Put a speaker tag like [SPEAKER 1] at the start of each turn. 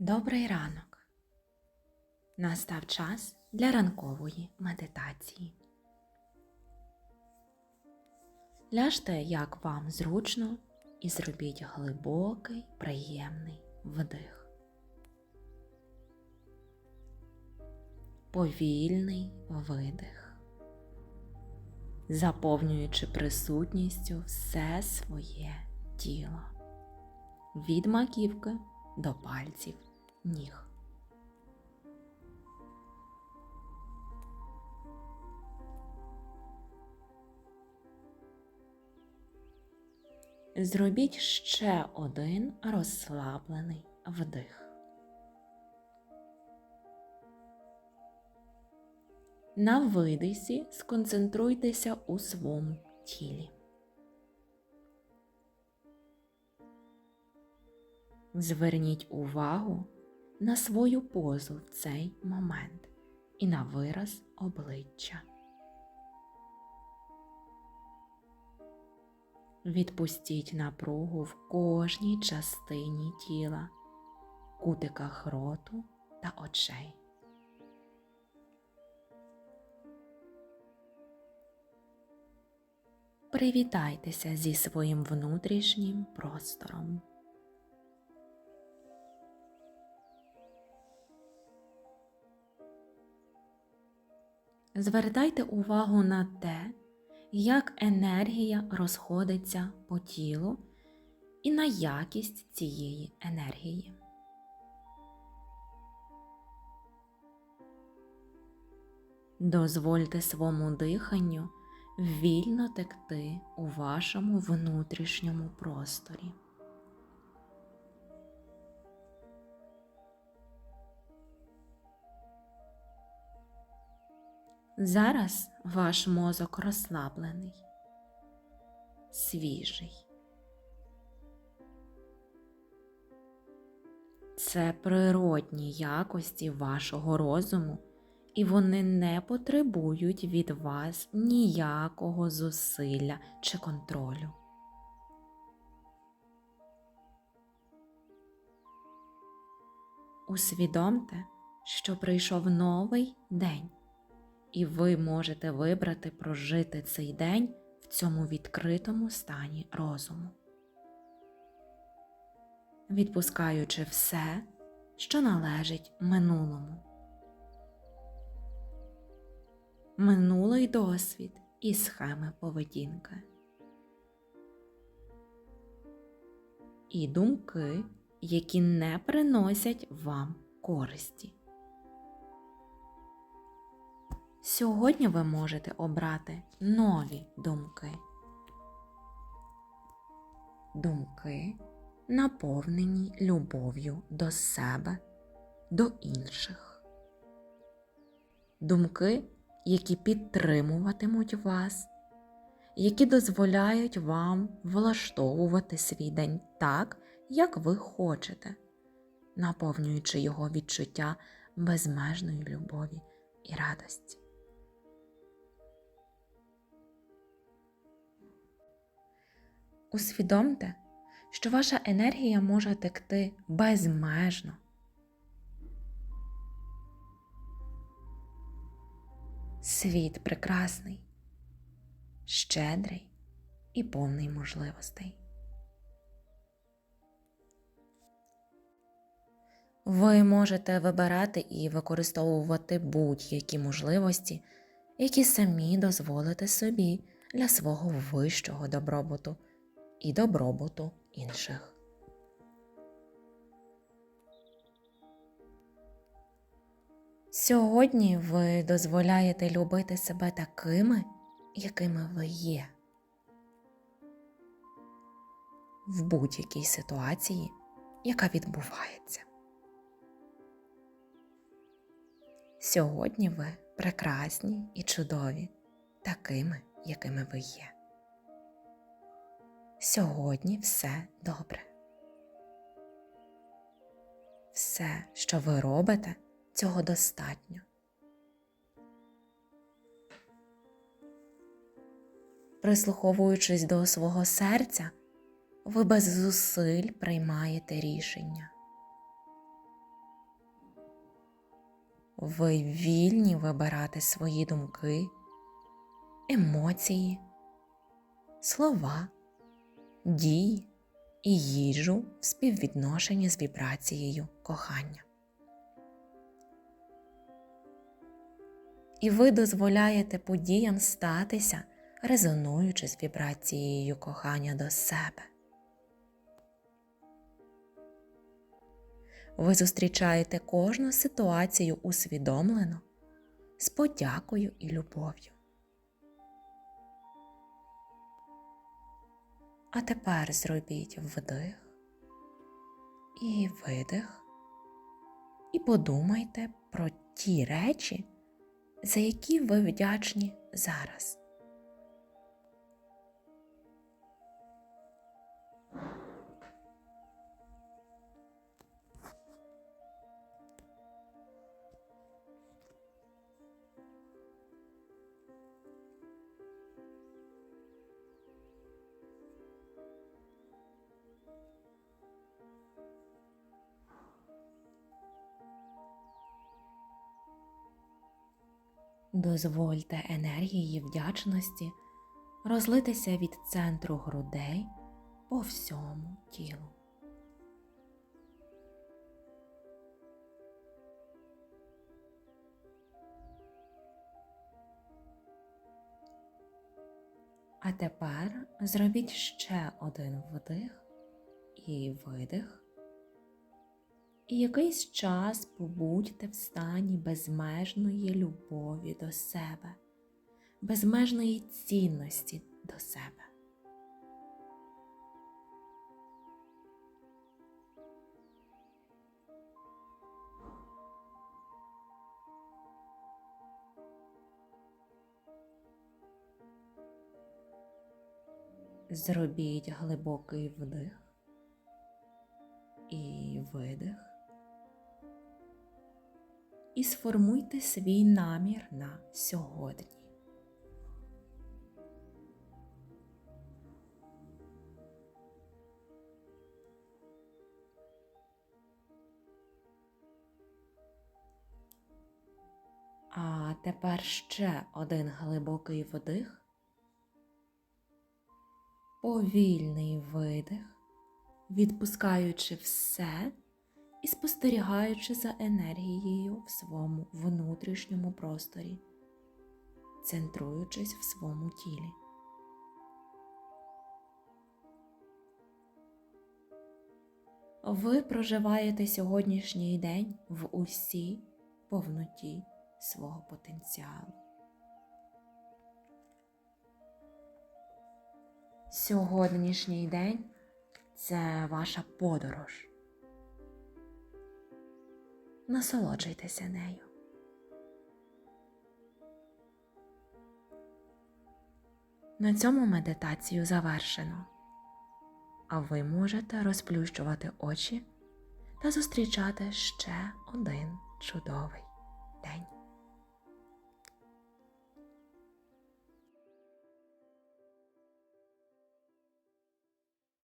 [SPEAKER 1] Добрий ранок. Настав час для ранкової медитації. Ляжте, як вам зручно, і зробіть глибокий, приємний вдих. Повільний видих, заповнюючи присутністю все своє тіло від маківки до пальців ніг. Зробіть ще один розслаблений вдих. На видисі сконцентруйтеся у своєму тілі. Зверніть увагу на свою позу в цей момент і на вираз обличчя. Відпустіть напругу в кожній частині тіла, кутиках роту та очей. Привітайтеся зі своїм внутрішнім простором. Звертайте увагу на те, як енергія розходиться по тілу і на якість цієї енергії. Дозвольте своєму диханню вільно текти у вашому внутрішньому просторі. Зараз ваш мозок розслаблений, свіжий. Це природні якості вашого розуму, і вони не потребують від вас ніякого зусилля чи контролю. Усвідомте, що прийшов новий день і ви можете вибрати прожити цей день в цьому відкритому стані розуму, відпускаючи все, що належить минулому. Минулий досвід і схеми поведінки. І думки, які не приносять вам користі. Сьогодні ви можете обрати нові думки. Думки, наповнені любов'ю до себе, до інших. Думки, які підтримуватимуть вас, які дозволяють вам влаштовувати свій день так, як ви хочете, наповнюючи його відчуття безмежної любові і радості. Усвідомте, що ваша енергія може текти безмежно. Світ прекрасний, щедрий і повний можливостей. Ви можете вибирати і використовувати будь-які можливості, які самі дозволите собі для свого вищого добробуту і добробуту інших. Сьогодні ви дозволяєте любити себе такими, якими ви є. В будь-якій ситуації, яка відбувається. Сьогодні ви прекрасні і чудові, такими, якими ви є. Сьогодні все добре. Все, що ви робите, цього достатньо. Прислуховуючись до свого серця, ви без зусиль приймаєте рішення. Ви вільні вибирати свої думки, емоції, слова, дії і їжу в співвідношенні з вібрацією кохання. І ви дозволяєте подіям статися, резонуючи з вібрацією кохання до себе. Ви зустрічаєте кожну ситуацію усвідомлено, з подякою і любов'ю. А тепер зробіть вдих і видих, і подумайте про ті речі, за які ви вдячні зараз. Дозвольте енергії вдячності розлитися від центру грудей по всьому тілу. А тепер зробіть ще один вдих і видих. І якийсь час побудьте в стані безмежної любові до себе, безмежної цінності до себе. Зробіть глибокий вдих і видих. І сформуйте свій намір на сьогодні. А тепер ще один глибокий вдих, повільний видих, відпускаючи все і спостерігаючи за енергією в своєму внутрішньому просторі, центруючись в своєму тілі. Ви проживаєте сьогоднішній день в усій повноті свого потенціалу. Сьогоднішній день це ваша подорож. Насолоджуйтеся нею. На цьому медитацію завершено, а ви можете розплющувати очі та зустрічати ще один чудовий день.